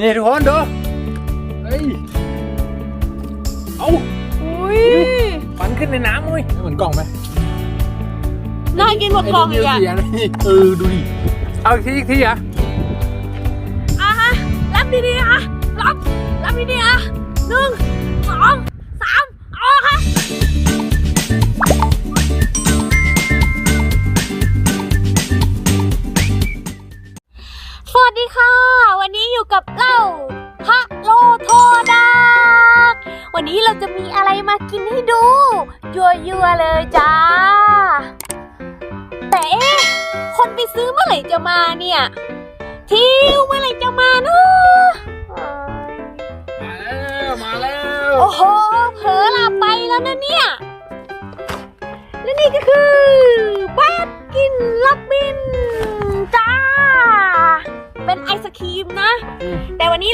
นี่ทุกคนดูเฮ้ยเอาอุ้ยฟันขึ้นในน้ำเว้ยเหมือนกล่องไหมน่ากินกว่ากล่องอีกอะไอ้นี่เออดูดิเอาอีกทีอีกทีอะอะฮะรับดีๆอะรับรับดีๆอะหนึ่งสองสามเอาค่ะ วัสดีค่ะ วันนี้อยู่กับเราพระโลโทดักวันนี้เราจะมีอะไรมากินให้ดูยั่วๆเลยจ้า แต่เอ๊ะคนไปซื้อเมื่อไหร่จะมาเนี่ย ทิวเมื่อไหร่จะมาเนอะมาแล้วมาแล้วโอ้โหเผลอหลับไปแล้วนะเนี่ย และนี่ก็คือบ้าน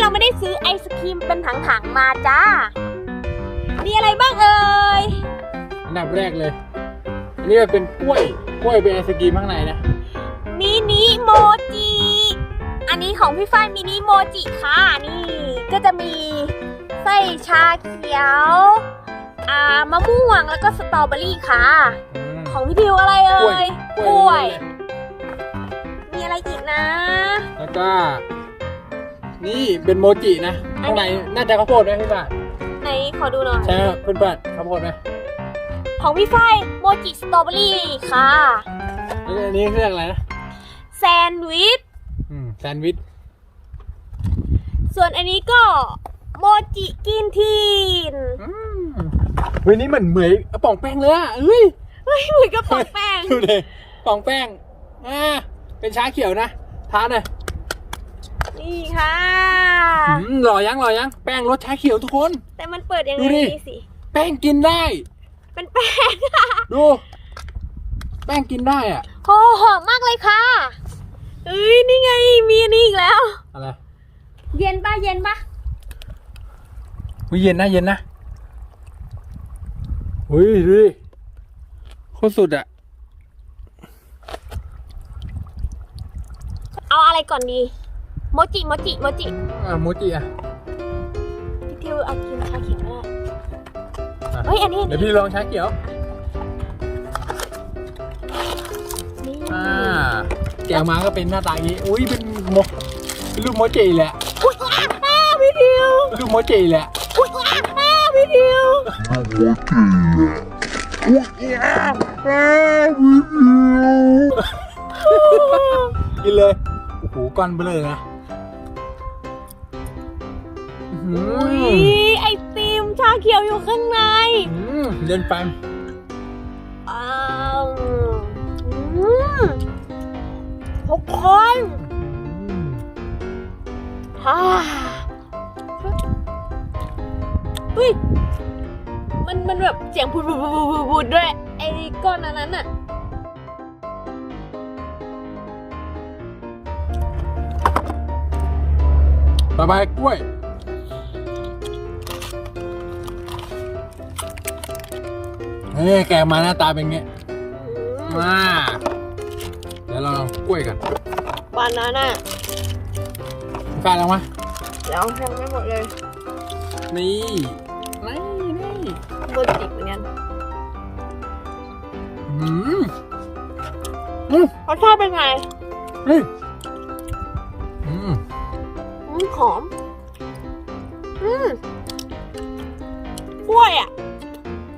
เราไม่ได้ซื้อไอศครีมเป็นถังๆมาจ้า มีอะไรบ้างเอ่ย อันดับแรกเลย อันนี้มันเป็นกล้วย กล้วยเป็นไอศกรีมข้างในนะ มินิโมจิ อันนี้ของพี่ฝ้ายมินิโมจิค่ะ นี่ก็จะมีไส้ชาเขียว อ่ามะม่วงแล้วก็สตรอเบอรี่ค่ะ อืม ของพี่ทิวอะไรเอ่กล้วยยกล้วย มีอะไรอีกนะ แล้วก็ นี่เป็นโมจินะข้างในน่าจะข้าวโพดไหมพี่บาทไหนขอดูหน่อยใช่ไหมเพื่อนบ้านข้าวโพดไหมของพี่ฝ้ายโมจิสตรอเบอรี่ค่ะแล้วอันนี้เรียกอะไรนะแซนด์วิชอืมแซนด์วิชส่วนอันนี้ก็โมจิกินทีนอืมเฮ้ยนี่เหมือนเหมยกระป๋องแป้งเลยอะเฮ้ยเฮ้ยเหมือนกระป๋องแป้งดูดิกล่องแป้งอ่าเป็นชาเขียวนะทานหน่อย นี่ค่ะ อืมหล่อยังหล่อยัง แป้งรสชาเขียวทุกคน แต่มันเปิดยังไงดูดินี่สิ แป้งกินได้ เป็นแป้งดู แป้งกินได้อะโอ้หอมมากเลยค่ะ เอ้ยนี่ไงมีอันนี้อีกแล้ว อะไรเย็นปะเย็นปะอุ้ยเย็นนะเย็นนะอุ้ยดูดิโคตรสุดอะเอาอะไรก่อนดี โมจิโมจิโมจิอ่าโมจิอะพี่ทิวเอากินชาเขียวก็ได้อะเฮ้ยอันนี้เดี๋ยวพี่ลองชาเขียวนี่อ่าแกะออกมาก็เป็นหน้าตาอย่างนี้อุ้ยเป็นโมเป็นรูปโมจิแหละอุ้ยอ้าวอ้าวพี่ทิวเป็นรูปโมจิแหละอุ้ยอ้าวอ้าวพี่ทิวกินเลย โอ้โหก้อนเบลอนะ อื้ออุ้ยหือไอติมชาเขียวอยู่ข้างในอืมเดินไปอ้าวอืมทุกคนอืมฮ่าเฮ้ยมันมันแบบเสียงพูดพูดพูดพูดพูดด้วยไอ้ก้อนอันนั้นอะต่อไปกล้วย เฮ้ยแกะมาหน้าตาเป็นไงมาเดี๋ยวเราลองกล้วยกันบานาน่ากล้าแล้วมะแล้วทำไม่หมดเลยนี่นี่นี่บนจิกเหมือนกันอืมอืมรสชาติเป็นไงเฮ้ยอืมอืมหอม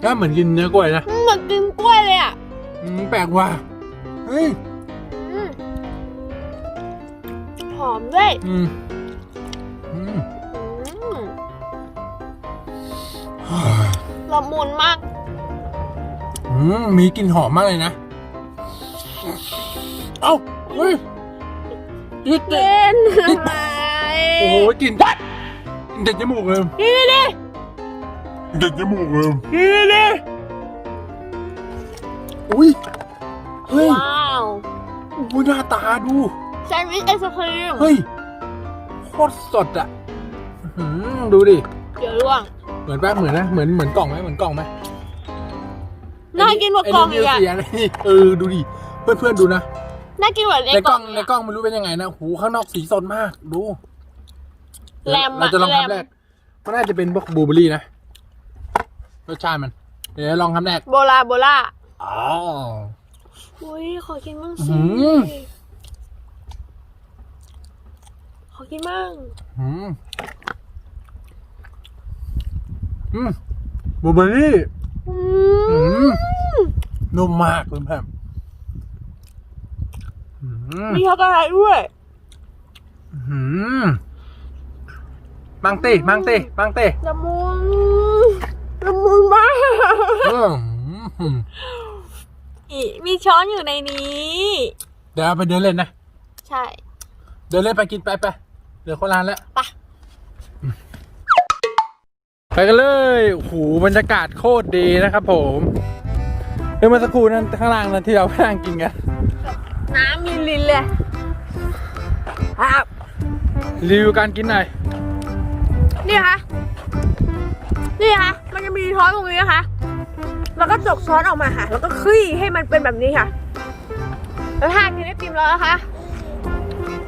ก็เหมือนกินเนื้อกล้วยนะอืมเหมือนกินกล้วยเลยอะอืมแปลกว่ะเฮ้ยอืมหอมด้วยอืมอืมอืมละมุนมาก อืมมีกลิ่นหอมมากเลยนะ เอ้าเฮ้ยยึดเล่นอะไรโอ้โหกลิ่นเด็ดจมูกเลย นี่นี่ เด็ดจมูกเลยนี่นี่อุ้ย เฮ้ย ว้าวโอ้โหหน้าตาดูแซนด์วิชไอศครีมเฮ้ย โคตรสดอะอื้อหือดูดิ เดี๋ยวร่วง เหมือนแป๊บเหมือนนะ เหมือนเหมือนกล่องไหมเหมือนกล่องไหมน่ากินกว่ากล่องอีกอะไนี่เสียนะเออ ดูดิ เพื่อนเพื่อนๆดูนะ น่ากินกว่าในในกกล่ล้อองงอีกในอะกล้องไม่รู้เป็นยังไงนะหูข้างนอกสีสดมาก ดูแรมเราจะลองแรมคำแรกมันน่าจะเป็นพวกบลูเบอร์รี่นะ รสชาติมัน เดี๋ยวลองคำแรกโบลาโบลาอ๋อ อุ้ยขอกินบ้างอื้อสิหือ ขอกินบ้าง อืมอืมบลูเบอร์รี่อือืมมนุ่มมากคุณแพมอืมมีช็อกโกแลตด้วย อืมมังตีมังตีมังตีละมุน ละมุนมากอืมอีมีช้อนอยู่ในนี้ เดี๋ยวเอาไปเดินเล่นนะ ใช่ เดินเล่นไปกินไปไปเดี๋ยวคนร้านแล้ว ไป ไปกันเลยโอ้โหบรรยากาศโคตรดีนะครับผมเมื่อสักครู่นั้นข้างล่างนั้นที่เราไปนั่งกินกัน น้ำมีลินเลยครับรีวิวการกินหน่อย นี่ค่ะ นี่ค่ะมันจะมี ช้อนตรงนี้นะคะ แล้วก็จกช้อนออกมาค่ะ แล้วก็คลี่ให้มันเป็นแบบนี้ค่ะ แล้วถ้ากินไอติมแล้วนะคะ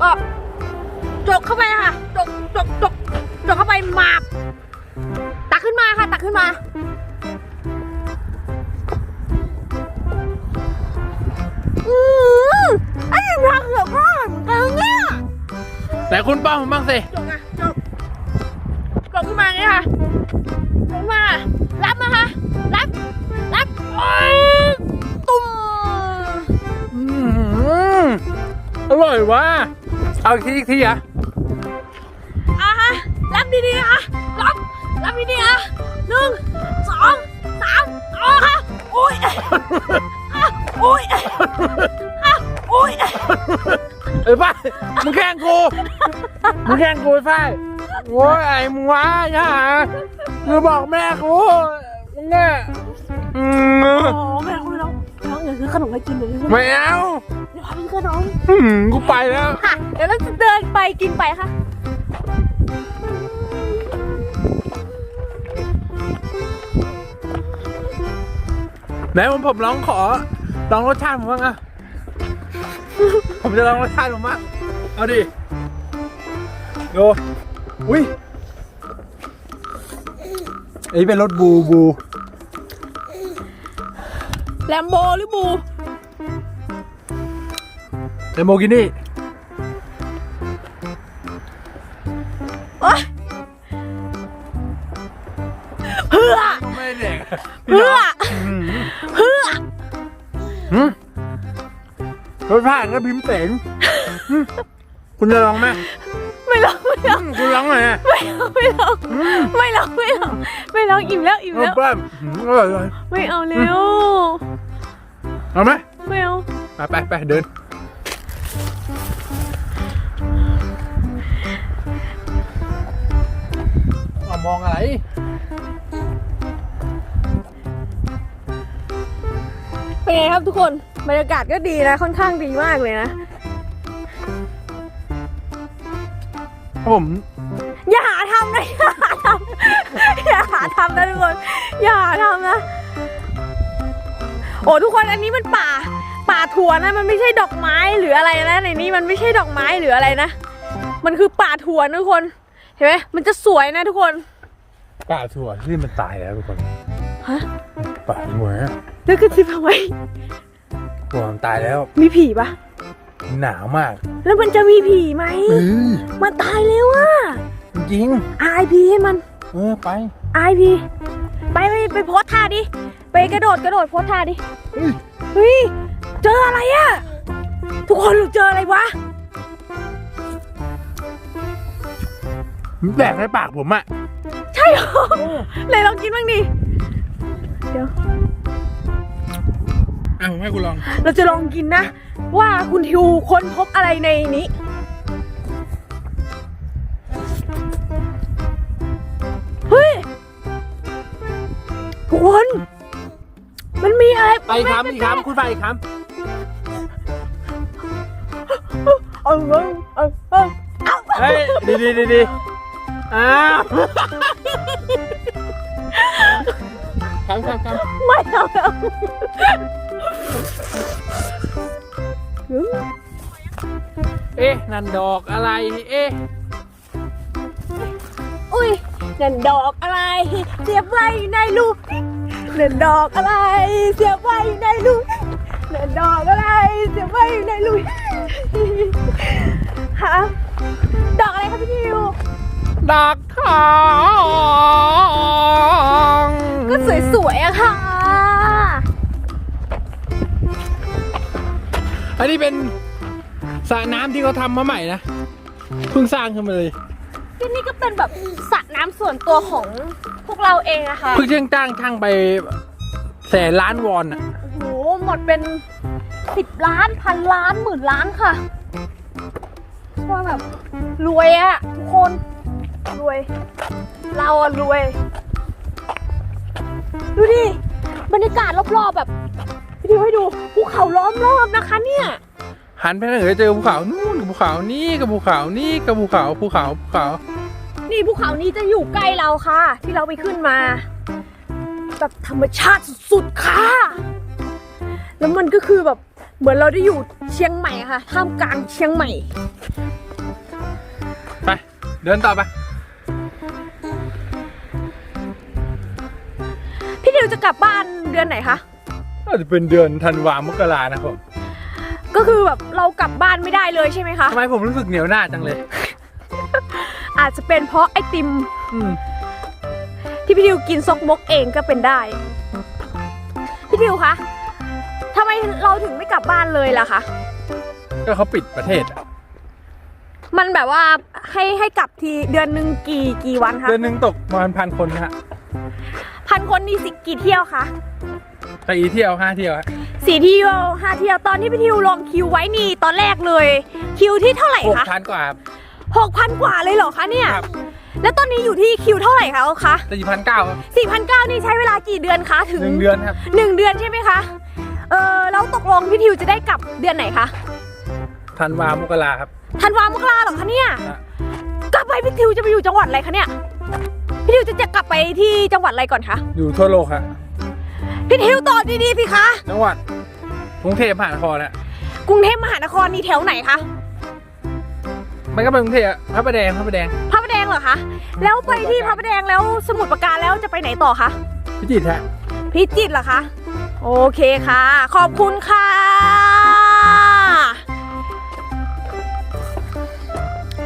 ก็จกเข้าไปค่ะ จกจกจกจกเข้าไปหมาบตักขึ้นมาค่ะ ตักขึ้นมาอืมไอ้ติมชาเขียวก็อร่อยเหมือนกันนะเนี่ยแต่คุณป้องผมบ้างสิจก ว่ะเอาอีกทีอีกทีอะอะฮะรับดีๆนะคะรับรับดีๆอะหนึ่งสองสามเอาค่ะโอ้ยอะโอ้ยอะโอ้ยไอ้ฝ้ายมึงแข่งกูมึงแข่งกูไอ้ฝ้ายโว้ยไอ้มึงวะย่าคือบอกแม่กูมึงเนี่ยอืมโอ้แม่คุณน้องน้องอยากซื้อขนมให้กินเดี๋ยวซื้อไม่เอา เดี๋ยวพาไปซื้อขนมอืมกูไปแล้ว ค่ะ เดี๋ยวเราจะเดินไปกินไปค่ะ ไหนผมผมลองขอลองรสชาติผมบ้างอะผมจะลองรสชาติผมบ้างเอาดิดูอุ้ยอันนี้เป็นรสบูบู แลมโบหรือบู เดโมกินี่โอ๊ยเพื่อไม่เด็กเพื่อเพื่อหืมรสชาติก็พิมพ์เสงหืมคุณจะลองไหมไม่ลองไม่ลหืองมคุณลองหน่อยอะไม่ลองไม่ลองไม่ลองไม่ลองไม่ลองอิ่มแล้วอิ่มเอาแล้วเปิ้ลหืมอร่อยเลยไม่เอาแล้วเอาไหม ไม่เอา ไปไปไปเดิน อามองอะไร เป็นไงครับทุกคน บรรยากาศก็ดีนะ ค่อนข้างดีมากเลยนะ ผมอย่าหาทำนะอย่าหาทำอย่าหาทำนะทุกคน อย่าหาทำนะ โอ้ทุกคนอันนี้มันป่า ป่าถั่วนะ มันไม่ใช่ดอกไม้หรืออะไรนะในนี้มันไม่ใช่ดอกไม้หรืออะไรนะ มันคือป่าถั่วนะทุกคน เห็นไหมมันจะสวยนะทุกคน ป่าถั่วที่มันตายแล้วทุกคนฮะป่าหัวแล้วก็จิบเอาไว้หัวมันตายแล้ว มีผีปะหนาวมาก แล้วมันจะมีผีไหมเอ้ยมันตายแล้วอะจริง RIP ให้มันเออไป RIP ไปไปไปโพสท่าดิไปกระโดดกระโดดโพสท่าดิเฮ้ยเฮ้ยเจออะไรอะทุกคนเจออะไรวะมันแดกในปากผมอะใช่เหรอไหนลองกินบ้างดิเดี๋ยวอะผมให้คุณลอง เราจะลองกินนะ ว่าคุณทิวค้นพบอะไรในนี้ เฮ้ยทุกคนมันมีอะไรไปอีกคำอีกคำคุณไปอีกคเออเออเออเออเอาำเฮ้ยดีดีดีดี อ้าวคำคำคำไม่เอาแล้วเอ๊ะ นั่นดอกอะไร เอ๊ะ อุ้ยนั่นดอกอะไร เสียบไว้ในลูกนั่นดอกอะไร เสียบไว้ในลูกนั่นดอกอะไร เสียบไว้ในลูกฮะดอกอะไรคะพี่ทิว ดอกทองก็สวยๆอะค่ะ อันนี้เป็นสระน้ำที่เขาทำมาใหม่นะ เพิ่งสร้างขึ้นมาเลยก็นี่ก็เป็นแบบสระน้ำส่วนตัวของพวกเราเองอะค่ะเพิ่งเช่างจ้างช่างไปแสนล้านวอนอะโอ้โหหมดเป็นสิบล้านพันล้านหมื่นล้านค่ะว่าแบบรวยอะทุกคน รวย เราอะรวย ดูดิ บรรยากาศรอบๆแบบพี่ดิวให้ดูภูเขาล้อมรอบนะคะเนี่ย หันไปทางไหนก็เจอภูเขานู่นกับภูเขานี่กับภูเขานี่กับภูเขาภูเขาภูเขานี่ภูเขานี้จะอยู่ใกล้เราค่ะ ที่เราไปขึ้นมาแบบธรรมชาติสุดๆค่ะ แล้วมันก็คือแบบเหมือนเราได้อยู่เชียงใหม่อะค่ะท่ามกลางเชียงใหม่ ไป เดินต่อไป พี่ดิวจะกลับบ้านเดือนไหนคะ น่าจะเป็นเดือนธันวามกรานะผมก็คือแบบเรากลับบ้านไม่ได้เลยใช่ไหมคะ ทำไมผมรู้สึกเหนียวหน้าจังเลย อาจจะเป็นเพราะไอติม อืมที่พี่ดิวกินซกมกเองก็เป็นได้ พี่ดิวคะทำไมเราถึงไม่กลับบ้านเลยล่ะคะ ก็เขาปิดประเทศอะมันแบบว่าให้ให้กลับทีเดือนหนึ่งกี่กี่วันคะ เดือนหนึ่งตกประมาณพันคนนะฮะ พันคนนี่สิกี่เที่ยวคะไปอีเที่ยวห้าเที่ยวฮะสี่เที่ยวห้าเที่ยวตอนที่พี่ทิวลองคิวไว้นี่ตอนแรกเลย คิวที่เท่าไหร่หกคะพันกว่าครับ หกพันกว่าเลยเหรอคะเนี่ยครับ แล้วตอนนี้อยู่ที่คิวเท่าไหร่คะคะสี่พันเก้าครับสี่พันเก้านี่ใช้เวลากี่เดือนคะถึงหนึ่งเดือนครับ หนึ่งเดือนใช่ไหมคะเออแล้วตกลงพี่ทิวจะได้กลับเดือนไหนคะธันวามกราครับ ธันวามกราเหรอคะเนี่ยฮะกลับไปพี่ทิวจะไปอยู่จังหวัดอะไรคะเนี่ย พี่ทิวจะจะกลับไปที่จังหวัดอะไรก่อนคะ อยู่ทั่วโลกฮะ พี่ทิวตอบดีๆสิคะ จังหวัดกรุงเทพมหานครนะกรุงเทพมหานครนี่แถวไหนคะ มันก็เป็นกรุงเทพอะพระประแดงพระประแดงพระประแดงเหรอคะ แล้วไปที่พระประแดงแล้วสมุทรปราการแล้วจะไปไหนต่อคะ พิจิตรฮะ พิจิตรเหรอคะ โอเคค่ะ ขอบคุณค่ะ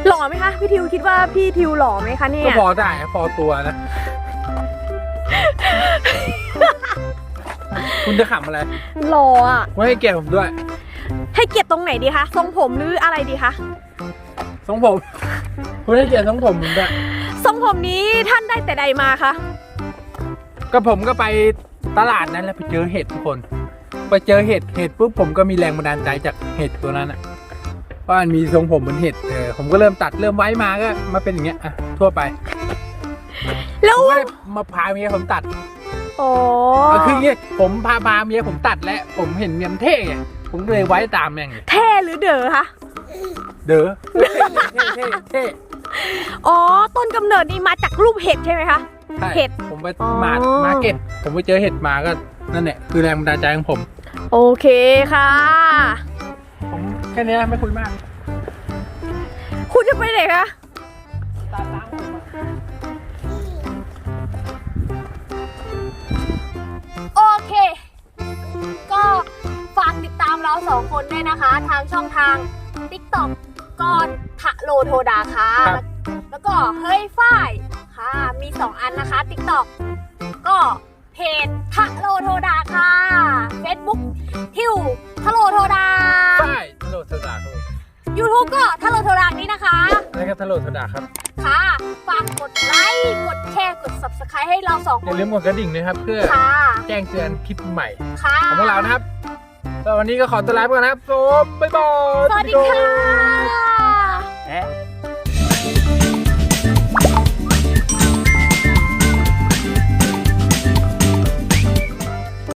หล่อไหมคะ พี่ทิวคิดว่าพี่ทิวหล่อไหมคะเนี่ก็ยพอได้อะพอตัวนะ คุณจะขำอะไรหล่ออะไว้ให้เกียรติผมด้วยให้เกียรติตรงไหนดีคะทรงผมหรืออะไรดีคะทรงผม คุณให้เกียรติทรงผมผมด้วยทรงผมนี้ท่านได้แต่ใดมาคะก็ผมก็ไปตลาดนั้นแล้วไปเจอเห็ดทุกคน ไปเจอเห็ดเห็ดปุ๊บผมก็มีแรงบันดาลใจจากเห็ดตัวนั้นอะ ว่ามันมีทรงผมเหมือนเห็ดเออผมก็เริ่มตัดเริ่มไว้มาก็มาเป็นอย่างเงี้ยอะทั่วไปแล้วผมก็เลยมาพาเมียผมตัดอ๋อเอาคืออย่างงี้ผมพาพาเมียผมตัดแล้วผมเห็นเมียมนเท่ไงผมก็เลยไว้ตามแม่งเลยเท่หรือเด๋อคะเด้อเท่เท่เท่อ๋อต้นกำเนิดนี่มาจากรูปเห็ดใช่ไหมคะ ใช่เห็ดผมไปอ๋อ มามาร์เก็ตผมไปเจอเห็ดมาก็นั่นแหละคือแรงบันดาลใจของผม โอเคค่ะ ผม แค่เนี้ยไม่คุยมากคุณจะไปไหนคะ ตาล้างผมโอเค ก็ฝากติดตามเราสองคนด้วยนะคะ ทางช่องทาง TikTok ก่อนทะโลโทดาค่ะครับแล้วก็เฮ้ยฝ้ายค่ะ มี 2 อันนะคะ TikTok ก็เพจทะโลโทดาค่ะ Facebook ทิวทะโลโทดา ทะโลทดาครับ ค่ะ ฝากกดไลค์ กดแชร์ กด subscribe ให้เราสองคนอย่าลืมกดกระดิ่งนะครับ เพื่อแจ้งเตือนคลิปใหม่ของพวกเรานะครับสำหรับวันนี้ก็ขอตัวลาไปก่อนนะครับผมบ๊ายบาย สวัสดีค่ะ